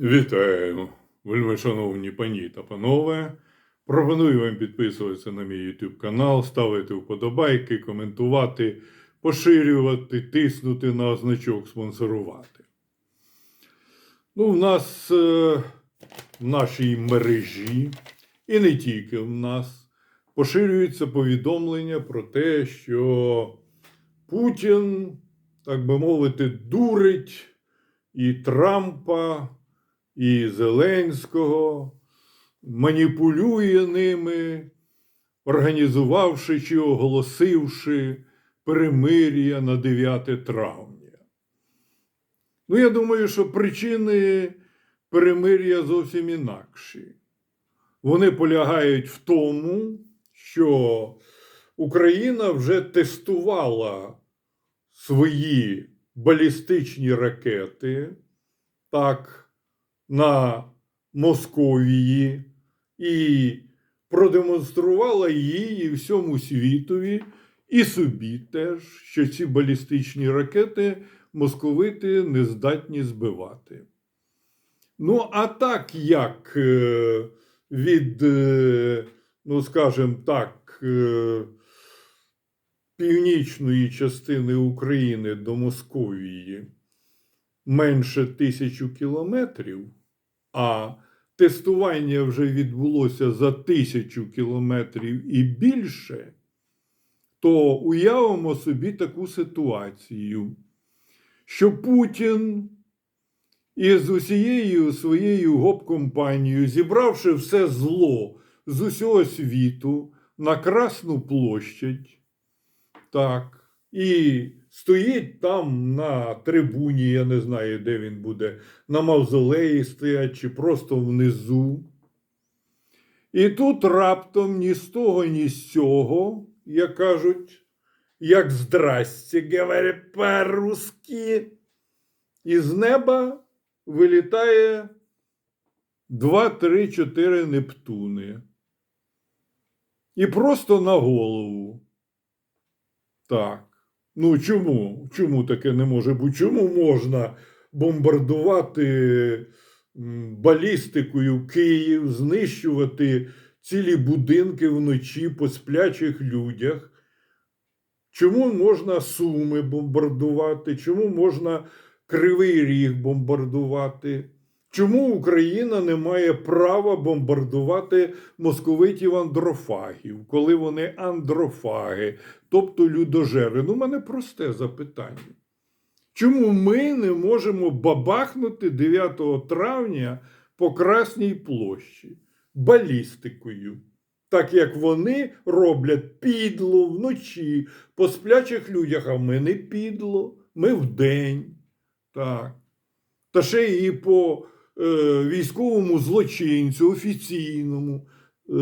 Вітаю, вельми шановні пані та панове. Пропоную вам підписуватися на мій YouTube канал, ставити вподобайки, коментувати, поширювати, тиснути на значок спонсорувати. Ну, в нас е, в нашій мережі, і не тільки в нас, поширюються повідомлення про те, що Путін, так би мовити, дурить і Трампа, і Зеленського, маніпулює ними, організувавши чи оголосивши перемир'я на 9 травня. Ну, я думаю, що причини перемир'я зовсім інакші. Вони полягають в тому, що Україна вже тестувала свої балістичні ракети так, на Московії і продемонструвала і всьому світові, і собі теж, що ці балістичні ракети московити не здатні збивати. Ну, а так як е, від, е, ну скажімо так, е, північної частини України до Московії менше тисячу кілометрів, а тестування вже відбулося за тисячу кілометрів і більше, то уявимо собі таку ситуацію, що Путін із усією своєю гоп-компанією, зібравши все зло з усього світу на Красну площадь, так, і стоїть там на трибуні, я не знаю, де він буде, на мавзолеї стоять чи просто внизу. І тут раптом ні з того, ні з цього, як кажуть, як здрасте, говорить по-русски, із неба вилітає два, три, чотири Нептуни. І просто на голову. Так. Ну чому? Чому таке не може бути? Чому можна бомбардувати балістикою Київ, знищувати цілі будинки вночі по сплячих людях? Чому можна Суми бомбардувати? Чому можна Кривий Ріг бомбардувати? Чому Україна не має права бомбардувати московитів андрофагів, коли вони андрофаги, тобто людожери? Ну, у мене просте запитання. Чому ми не можемо бабахнути 9 травня по Красній площі балістикою? Так як вони роблять підло вночі по сплячих людях, а ми не підло, ми вдень. Так. Та ще і по військовому злочинцю, офіційному, е,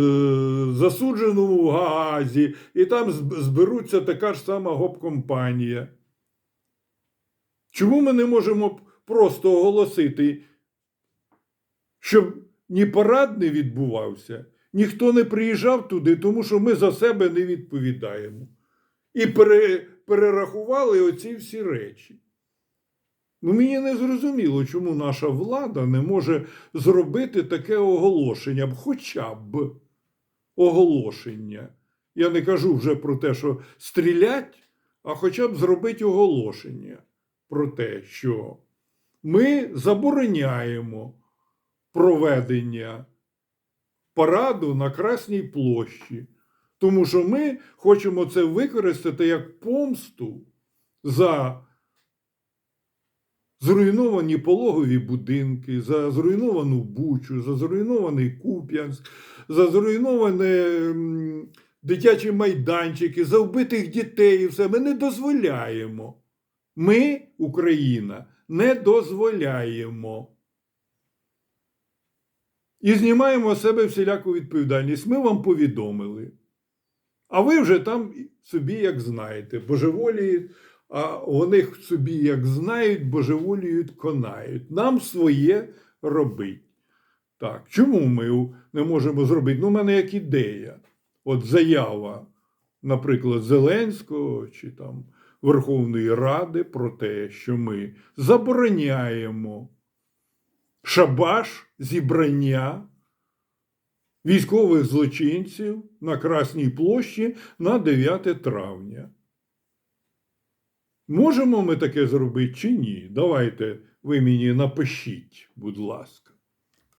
засудженому в Гаазі, і там зберуться така ж сама гоп-компанія. Чому ми не можемо просто оголосити, щоб ні парад не відбувався, ніхто не приїжджав туди, тому що ми за себе не відповідаємо. І перерахували оці всі речі. Ну, мені не зрозуміло, чому наша влада не може зробити таке оголошення, хоча б оголошення. Я не кажу вже про те, що стрілять, а хоча б зробити оголошення про те, що ми забороняємо проведення параду на Красній площі, тому що ми хочемо це використати як помсту за зруйновані пологові будинки, за зруйновану Бучу, за зруйнований Куп'янськ, за зруйновані дитячі майданчики, за вбитих дітей і все. Ми не дозволяємо. Ми, Україна, не дозволяємо. І знімаємо з себе всіляку відповідальність. Ми вам повідомили. А ви вже там собі як знаєте, божеволіють, а вони собі як знають, божеволіють, конають. Нам своє робить. Так, чому ми не можемо зробити? Ну, у мене як ідея. От заява, наприклад, Зеленського чи там Верховної Ради про те, що ми забороняємо шабаш, зібрання військових злочинців на Красній площі на 9 травня. Можемо ми таке зробити чи ні? Давайте ви мені напишіть, будь ласка.